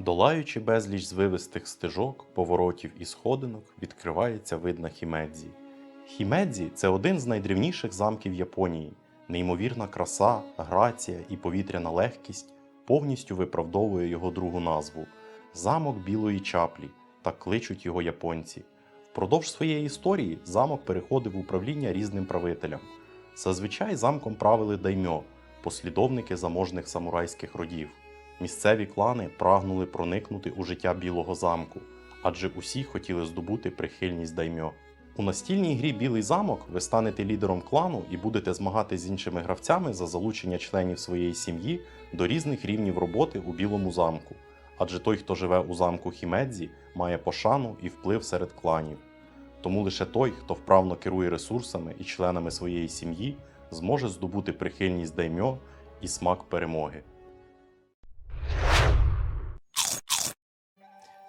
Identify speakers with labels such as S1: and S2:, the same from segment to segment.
S1: Долаючи безліч звивистих стежок, поворотів і сходинок, відкривається вид на Хімедзі. Хімедзі це один з найдрівніших замків Японії. Неймовірна краса, грація і повітряна легкість повністю виправдовує його другу назву замок білої чаплі, так кличуть його японці. Впродовж своєї історії замок переходив в управління різним правителям. Зазвичай замком правили даймьо, послідовники заможних самурайських родів. Місцеві клани прагнули проникнути у життя Білого замку, адже усі хотіли здобути прихильність даймьо. У настільній грі Білий замок ви станете лідером клану і будете змагатися з іншими гравцями за залучення членів своєї сім'ї до різних рівнів роботи у Білому замку. Адже той, хто живе у замку Хімедзі, має пошану і вплив серед кланів. Тому лише той, хто вправно керує ресурсами і членами своєї сім'ї, зможе здобути прихильність даймьо і смак перемоги.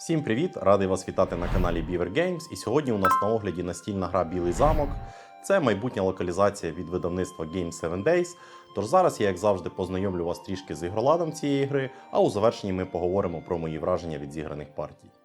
S1: Всім привіт! Радий вас вітати на каналі Beaver Games. І сьогодні у нас на огляді настільна гра Білий замок. Це майбутня локалізація від видавництва Game 7 Days. Тож зараз я, як завжди, познайомлю вас трішки з ігроладом цієї гри, а у завершенні ми поговоримо про мої враження від зіграних партій.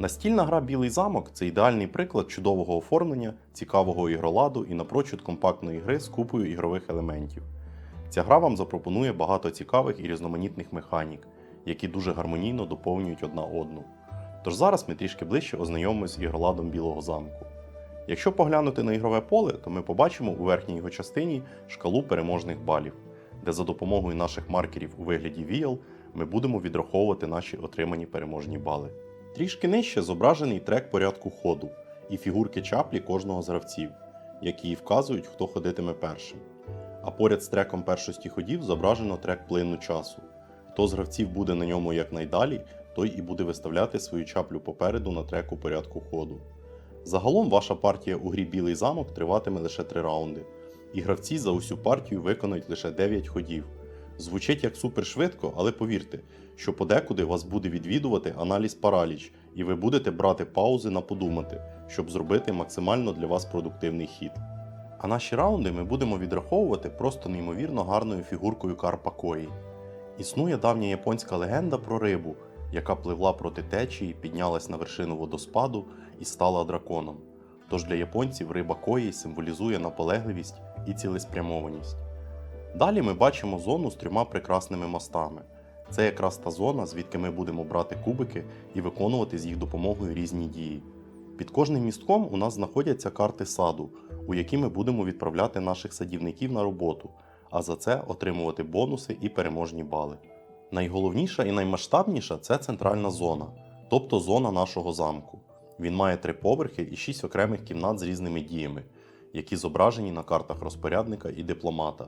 S1: Настільна гра Білий замок це ідеальний приклад чудового оформлення, цікавого ігроладу і напрочуд компактної гри з купою ігрових елементів. Ця гра вам запропонує багато цікавих і різноманітних механік, які дуже гармонійно доповнюють одна одну. Тож зараз ми трішки ближче ознайомимося з ігроладом Білого замку. Якщо поглянути на ігрове поле, то ми побачимо у верхній його частині шкалу переможних балів, де за допомогою наших маркерів у вигляді віял ми будемо відраховувати наші отримані переможні бали. Трішки нижче зображений трек порядку ходу і фігурки чаплі кожного з гравців, які вказують, хто ходитиме першим. А поряд з треком першості ходів зображено трек плину часу. Хто з гравців буде на ньому якнайдалі, той і буде виставляти свою чаплю попереду на треку порядку ходу. Загалом ваша партія у грі Білий замок триватиме лише 3 раунди, і гравці за усю партію виконають лише 9 ходів. Звучить як супершвидко, але повірте, що подекуди вас буде відвідувати аналіз параліч, і ви будете брати паузи на подумати, щоб зробити максимально для вас продуктивний хід. А наші раунди ми будемо відраховувати просто неймовірно гарною фігуркою Карпа Кої. Існує давня японська легенда про рибу, яка пливла проти течії, піднялась на вершину водоспаду і стала драконом. Тож для японців риба Кої символізує наполегливість і цілеспрямованість. Далі ми бачимо зону з трьома прекрасними мостами. Це якраз та зона, звідки ми будемо брати кубики і виконувати з їх допомогою різні дії. Під кожним містком у нас знаходяться карти саду, у які ми будемо відправляти наших садівників на роботу, а за це отримувати бонуси і переможні бали. Найголовніша і наймасштабніша це центральна зона, тобто зона нашого замку. Він має три поверхи і шість окремих кімнат з різними діями, які зображені на картах розпорядника і дипломата.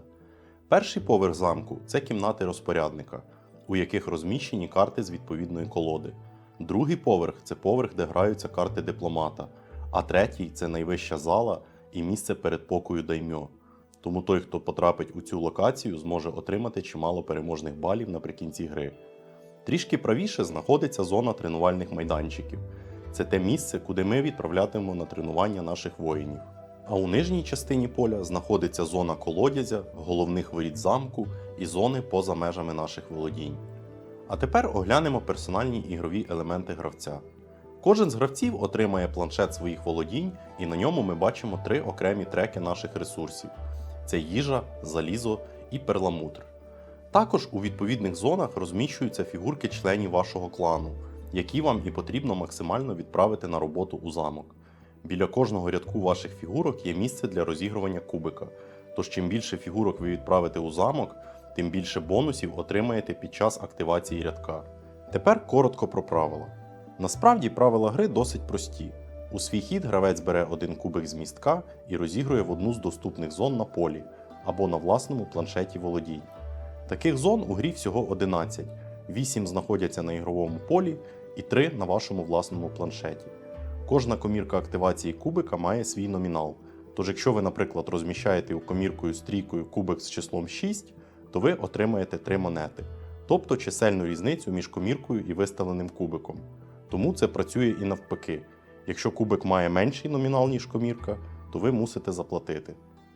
S1: Перший поверх замку це кімнати розпорядника, у яких розміщені карти з відповідної колоди. Другий поверх це поверх, де граються карти дипломата, а третій це найвища зала і місце передпокою даймьо. Тому той, хто потрапить у цю локацію, зможе отримати чимало переможних балів наприкінці гри. Трішки правіше знаходиться зона тренувальних майданчиків. Це те місце, куди ми відправлятимемо на тренування наших воїнів. А у нижній частині поля знаходиться зона колодязя, головних воріт замку і зони поза межами наших володінь. А тепер оглянемо персональні ігрові елементи гравця. Кожен з гравців отримає планшет своїх володінь, і на ньому ми бачимо три окремі треки наших ресурсів: це їжа, залізо і перламутр. Також у відповідних зонах розміщуються фігурки членів вашого клану, які вам і потрібно максимально відправити на роботу у замок. Біля кожного рядку ваших фігурок є місце для розігрування кубика. Тож чим більше фігурок ви відправите у замок, тим більше бонусів отримаєте під час активації рядка. Тепер коротко про правила. Насправді правила гри досить прості. У свій хід гравець бере один кубик з містка і розігрує в одну з доступних зон на полі або на власному планшеті володінь. Таких зон у грі всього 11, 8 знаходяться на ігровому полі і 3 на вашому власному планшеті. Кожна комірка активації кубика має свій номінал. Тож, якщо ви, наприклад, розміщаєте коміркою з трійкою кубик з числом 6, то ви отримаєте 3 монети, тобто чисельну різницю між коміркою і виставленим кубиком. Тому це працює і навпаки. Якщо кубик має менший номінал, ніж комірка, то ви мусите заплатити.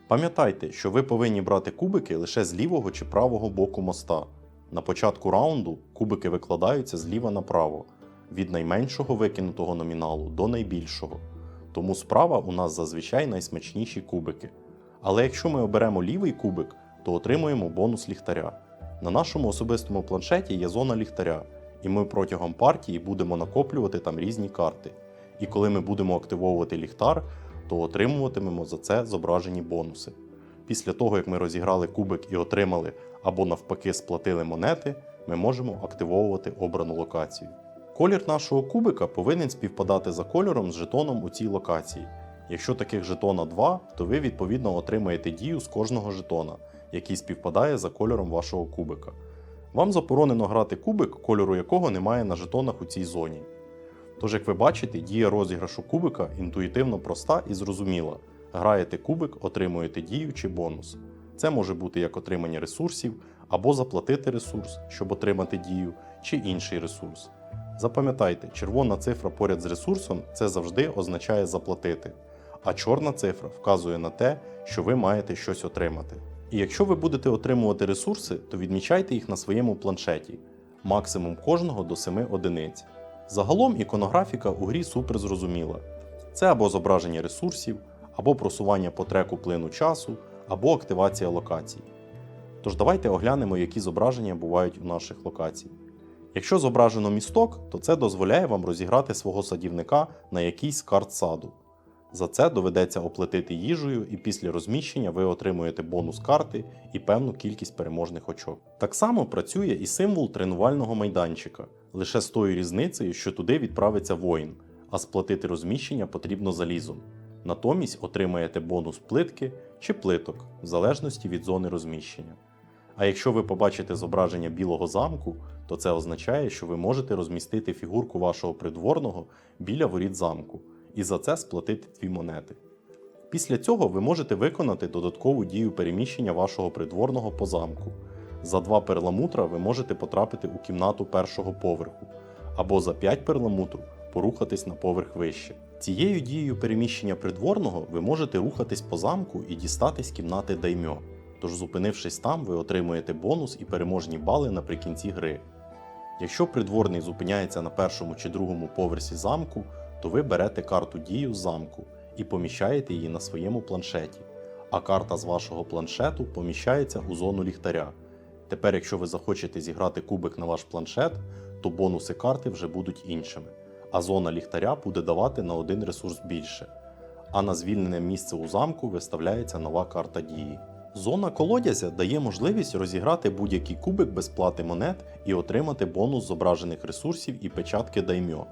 S1: Пам'ятайте, що ви повинні брати кубики лише з лівого чи правого боку моста. На початку раунду кубики викладаються зліва направо, від найменшого викинутого номіналу до найбільшого. Тому справа у нас зазвичай найсмачніші кубики. Але якщо ми оберемо лівий кубик, то отримуємо бонус ліхтаря. На нашому особистому планшеті є зона ліхтаря, і ми протягом партії будемо накоплювати там різні карти. І коли ми будемо активовувати ліхтар, то отримуватимемо за це зображені бонуси. Після того, як ми розіграли кубик і отримали або навпаки сплатили монети, ми можемо активовувати обрану локацію. Колір нашого кубика повинен співпадати за кольором з жетоном у цій локації. Якщо таких жетона 2, то ви відповідно отримаєте дію з кожного жетона, який співпадає за кольором вашого кубика. Вам заборонено грати кубик, кольору якого немає на жетонах у цій зоні. Тож, як ви бачите, дія розіграшу кубика інтуїтивно проста і зрозуміла. Граєте кубик, отримуєте дію чи бонус. Це може бути як отримання ресурсів, або заплатити ресурс, щоб отримати дію, чи інший ресурс. Запам'ятайте, червона цифра поряд з ресурсом це завжди означає заплатити, а чорна цифра вказує на те, що ви маєте щось отримати. І якщо ви будете отримувати ресурси, то відмічайте їх на своєму планшеті, максимум кожного до 7 одиниць. Загалом іконографіка у грі супер зрозуміла. Це або зображення ресурсів, або просування по треку плину часу, або активація локацій. Тож давайте оглянемо, які зображення бувають у наших локацій. Якщо зображено місток, то це дозволяє вам розіграти свого садівника на якийсь карт саду. За це доведеться оплатити їжею, і після розміщення ви отримуєте бонус карти і певну кількість переможних очок. Так само працює і символ тренувального майданчика, лише з тою різницею, що туди відправиться воїн, а сплатити розміщення потрібно залізом. Натомість отримаєте бонус плитки чи плиток, в залежності від зони розміщення. А якщо ви побачите зображення білого замку, то це означає, що ви можете розмістити фігурку вашого придворного біля воріт замку і за це сплатити дві монети. Після цього ви можете виконати додаткову дію переміщення вашого придворного по замку. За два перламутра ви можете потрапити у кімнату першого поверху, або за 5 перламутру порухатись на поверх вище. Цією дією переміщення придворного ви можете рухатись по замку і дістатись кімнати даймьо. Тож, зупинившись там, ви отримуєте бонус і переможні бали наприкінці гри. Якщо придворний зупиняється на першому чи другому поверсі замку, то ви берете карту дію з замку і поміщаєте її на своєму планшеті, а карта з вашого планшету поміщається у зону ліхтаря. Тепер, якщо ви захочете зіграти кубик на ваш планшет, то бонуси карти вже будуть іншими, а зона ліхтаря буде давати на один ресурс більше. А на звільнене місце у замку виставляється нова карта дії. Зона колодязя дає можливість розіграти будь-який кубик без плати монет і отримати бонус зображених ресурсів і печатки даймьо.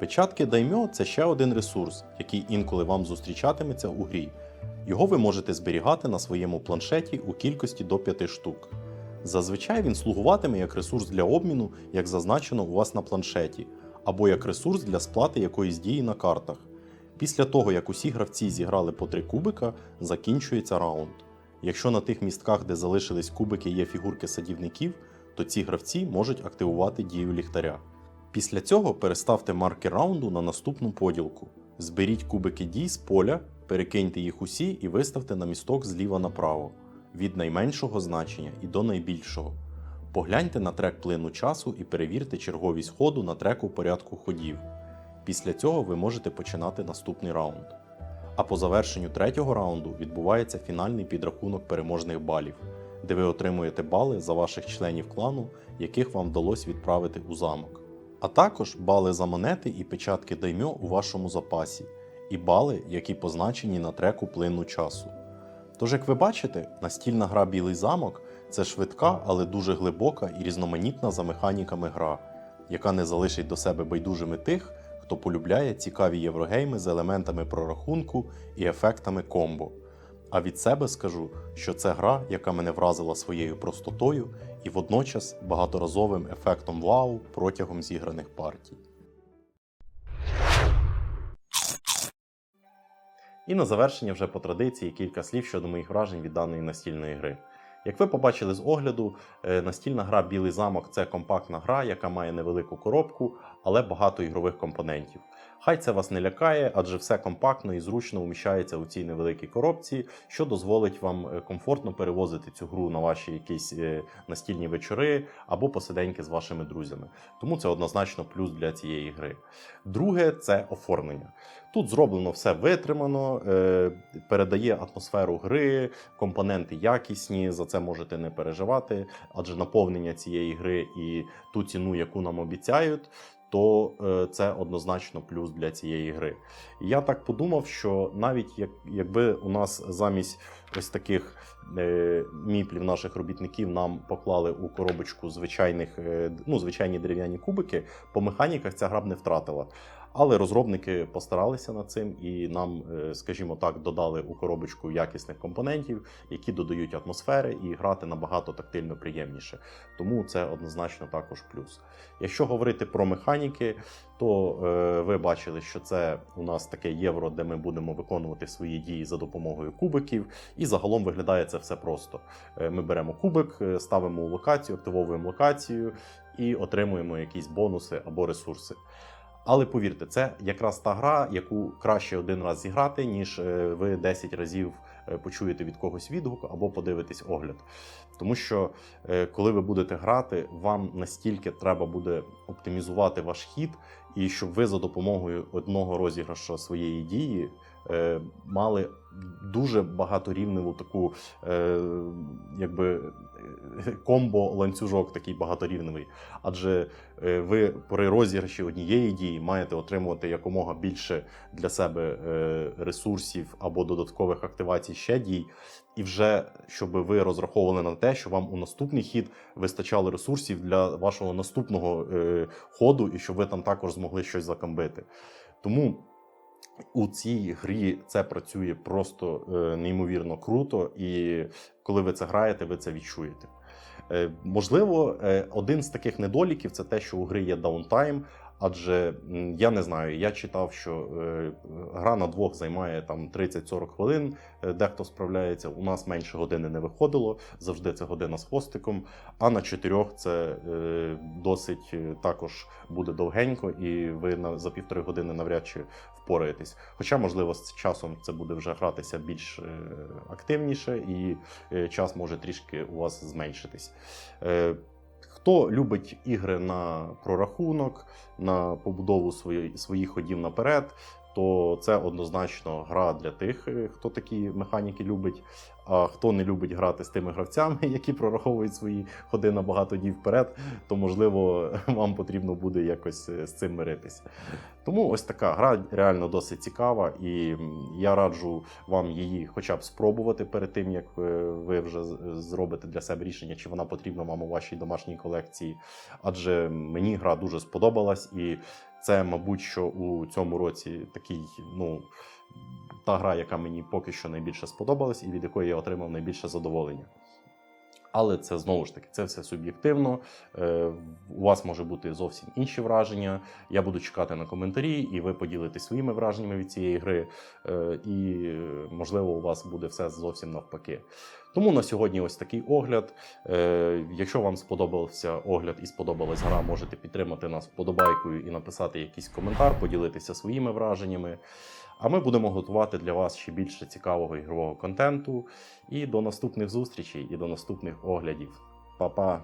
S1: Печатки даймьо це ще один ресурс, який інколи вам зустрічатиметься у грі. Його ви можете зберігати на своєму планшеті у кількості до 5 штук. Зазвичай він слугуватиме як ресурс для обміну, як зазначено у вас на планшеті, або як ресурс для сплати якоїсь дії на картах. Після того, як усі гравці зіграли по 3 кубика, закінчується раунд. Якщо на тих містках, де залишились кубики, є фігурки садівників, то ці гравці можуть активувати дію ліхтаря. Після цього переставте маркер раунду на наступну поділку. Зберіть кубики дій з поля, перекиньте їх усі і виставте на місток зліва направо, від найменшого значення і до найбільшого. Погляньте на трек плину часу і перевірте черговість ходу на треку порядку ходів. Після цього ви можете починати наступний раунд. А по завершенню третього раунду відбувається фінальний підрахунок переможних балів, де ви отримуєте бали за ваших членів клану, яких вам вдалося відправити у замок. А також бали за монети і печатки даймьо у вашому запасі, і бали, які позначені на треку плину часу. Тож, як ви бачите, настільна гра Білий замок це швидка, але дуже глибока і різноманітна за механіками гра, яка не залишить до себе байдужими тих, хто полюбляє цікаві єврогейми з елементами прорахунку і ефектами комбо. А від себе скажу, що це гра, яка мене вразила своєю простотою і водночас багаторазовим ефектом вау протягом зіграних партій. І на завершення вже по традиції кілька слів щодо моїх вражень від даної настільної гри. Як ви побачили з огляду, е, настільна гра Білий замок це компактна гра, яка має невелику коробку, але багато ігрових компонентів. Хай це вас не лякає, адже все компактно і зручно уміщається у цій невеликій коробці, що дозволить вам е, комфортно перевозити цю гру на ваші якісь е, настільні вечори або посиденьки з вашими друзями. Тому це однозначно плюс для цієї гри. Друге це оформлення. Тут зроблено все витримано, е, передає атмосферу гри, компоненти якісні, за це можете не переживати, адже наповнення цієї гри і ту ціну, яку нам обіцяють. То е, це однозначно плюс для цієї гри. Я так подумав, що навіть як, якби у нас замість ось таких е, міплів наших робітників нам поклали у коробочку звичайних, е, ну, звичайні дерев'яні кубики, по механіках ця гра б не втратила. Але розробники постаралися над цим і нам, е, скажімо так, додали у коробочку якісних компонентів, які додають атмосфери і грати набагато тактильно приємніше. Тому це однозначно також плюс. Якщо говорити про механіки, то е, ви бачили, що це у нас таке євро, де ми будемо виконувати свої дії за допомогою кубиків, і загалом виглядає це все просто. Е, ми беремо кубик, е, ставимо у локацію, активовуємо локацію і отримуємо якісь бонуси або ресурси. Але повірте, це якраз та гра, яку краще один раз зіграти, ніж е, ви 10 разів е, почуєте від когось відгук або подивитесь огляд. Тому що е, коли ви будете грати, вам настільки треба буде оптимізувати ваш хід, і щоб ви за допомогою одного розіграшу своєї дії мали дуже багаторівневу таку, якби е, комбо ланцюжок такий багаторівневий. Адже е, ви при розіграші однієї дії маєте отримувати якомога більше для себе е, ресурсів або додаткових активацій ще дій. І вже щоб ви розраховували на те, що вам у наступний хід вистачало ресурсів для вашого наступного е, ходу, і щоб ви там також змогли щось закамбити. Тому у цій грі це працює просто неймовірно круто, і коли ви це граєте, ви це відчуєте. Е, можливо, е, один з таких недоліків це те, що у гри є даунтайм. Адже я не знаю, я читав, що е, гра на двох займає там 30-40 хвилин, е, дехто справляється. У нас менше години не виходило, завжди це година з хвостиком. А на чотирьох це е, досить також буде довгенько, і ви за півтори години навряд чи впораєтесь. Хоча, можливо, з часом це буде вже гратися більш активніше, і час може трішки у вас зменшитись. Хто любить ігри на прорахунок, на побудову свої, своїх ходів наперед, то це однозначно гра для тих, е, хто такі механіки любить. А хто не любить грати з тими гравцями, які прораховують свої ходи на багато днів вперед, то можливо вам потрібно буде якось е, з цим миритися. Тому ось така гра реально досить цікава, і я раджу вам її хоча б спробувати перед тим, як е, ви вже зробите для себе рішення, чи вона потрібна вам у вашій домашній колекції. Адже мені гра дуже сподобалась, і це, мабуть, що у цьому році такий, ну. Та гра, яка мені поки що найбільше сподобалась, і від якої я отримав найбільше задоволення. Але це знову ж таки це все суб'єктивно. Е, у вас може бути зовсім інші враження. Я буду чекати на коментарі, і ви поділитесь своїми враженнями від цієї гри. Е, і можливо, у вас буде все зовсім навпаки. Тому на сьогодні ось такий огляд. Е, Якщо вам сподобався огляд і сподобалась гра, можете підтримати нас вподобайкою і написати якийсь коментар, поділитися своїми враженнями. А ми будемо готувати для вас ще більше цікавого ігрового контенту. І до наступних зустрічей, і до наступних оглядів. Па-па!